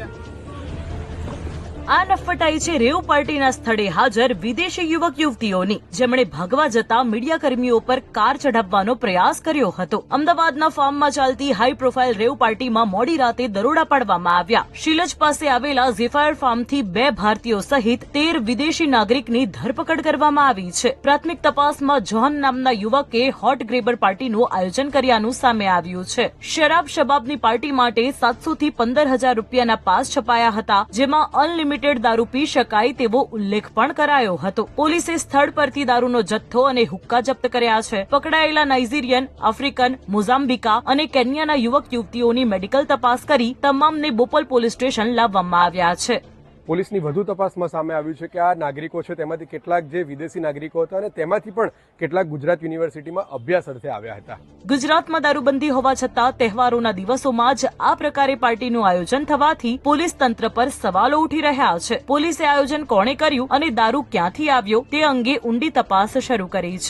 છે આ નફટાઈ છે રેવ પાર્ટીના સ્થળે હાજર વિદેશી યુવક યુવતીઓની. જેમણે ભાગવા જતા મીડિયાકર્મીઓ પર કાર ચઢાવવાનો પ્રયાસ કર્યો હતો. અમદાવાદના ફાર્મમાં ચાલતી હાઈ પ્રોફાઇલ રેવ પાર્ટીમાં મોડી રાતે દરોડા પાડવામાં આવ્યા. શીલજ પાસે આવેલા ઝેફાયર ફાર્મથી બે ભારતીયો સહિત તેર વિદેશી નાગરિકની ધરપકડ કરવામાં આવી છે. પ્રાથમિક તપાસમાં જોહન નામના યુવકે હોટ ગ્રેબર પાર્ટીનું આયોજન કર્યાનું સામે આવ્યું છે. શરાબ શબાબની પાર્ટી માટે સાતસો થી પંદર હજાર રૂપિયાના પાસ છપાયા હતા, જેમાં અનલિમિટેડ દારૂ પી શકાય તેવો ઉલ્લેખ પણ કરાયો હતો. પોલીસે સ્થળ પરથી દારૂનો જથ્થો અને હુક્કા જપ્ત કર્યા છે. પકડાયેલા નાઇજીરિયન, આફ્રિકન, મોઝામ્બિકા અને કેન્યાના યુવક યુવતીઓની મેડિકલ તપાસ કરી તમામને બોપલ પોલીસ સ્ટેશન લાવવામાં આવ્યા છે. પોલીસની વધુ તપાસમાં સામે આવ્યું છે કે આ નાગરિકો છે, તેમાંથી કેટલાક જે વિદેશી નાગરિકો હતા અને તેમાંથી પણ કેટલાક ગુજરાત યુનિવર્સિટીમાં અભ્યાસ અર્થે આવ્યા હતા. ગુજરાતમાં દારૂબંધી હોવા છતાં તહેવારોના દિવસોમાં જ આ પ્રકારે પાર્ટીનું આયોજન થવાથી પોલીસ તંત્ર પર સવાલો ઉઠી રહ્યા છે. પોલીસે આયોજન કોણે કર્યું અને દારૂ ક્યાંથી આવ્યો તે અંગે ઊંડી તપાસ શરૂ કરી છે.